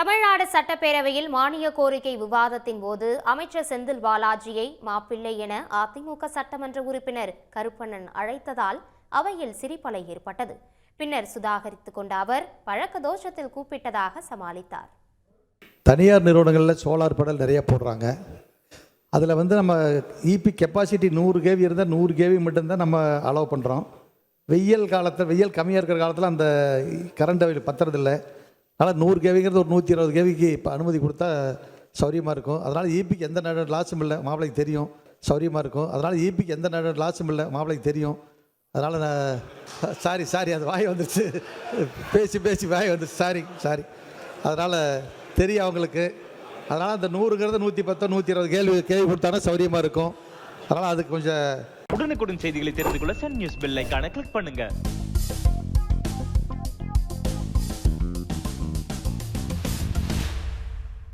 தமிழ்நாடு சட்டப்பேரவையில் மானிய கோரிக்கை விவாதத்தின் போது அமைச்சர் செந்தில் பாலாஜியை மாப்பிள்ளை என அதிமுக சட்டமன்ற உறுப்பினர் கருப்பண்ணன் அழைத்ததால் அவையில் சிரிப்பலை ஏற்பட்டது. பின்னர் சுதாகரித்துக் கொண்ட அவர் பழக்க தோஷத்தில் கூப்பிட்டதாக சமாளித்தார். தனியார் நிறுவனங்களில் சோலார் படல் நிறைய போடுறாங்க. அதில் வந்து நம்ம இபி கெப்பாசிட்டி நூறு கேவி இருந்தால் நூறு கேவி மட்டும்தான் நம்ம அலோவ் பண்ணுறோம் வெயில் காலத்தில் வெயில் கம்மியாக இருக்கிற காலத்தில் அந்த கரண்ட் அவையில் பத்துறதில்லை. அதனால் நூறு கேவிங்கிறது ஒரு நூற்றி இருபது கேவிக்கு இப்போ அனுமதி கொடுத்தா சௌரியமாக இருக்கும். அதனால் ஈபிக்கு எந்த நட லாஸும் இல்லை. மாப்பிளைக்கு தெரியும். சௌரியமாக இருக்கும். அதனால் ஈபிக்கு எந்த நட லாஸும் இல்லை. மாப்பிளைக்கு தெரியும். அதனால் நான் சாரி சாரி அது வாய் வந்துருச்சு. பேசி பேசி வாய் வந்துருச்சு. சாரி சாரி அதனால் தெரியும் அவங்களுக்கு. அதனால் அந்த நூறுங்கிறத நூற்றி பத்தோ நூற்றி இருபது கேள்வி கேள்வி கொடுத்தானா சௌரியமாக இருக்கும். அதனால் அதுக்கு கொஞ்சம் உடனுக்குடன் செய்திகளை தெரிந்து கொள்ள சன் நியூஸ் பெல் ஐகானை கிளிக் பண்ணுங்கள்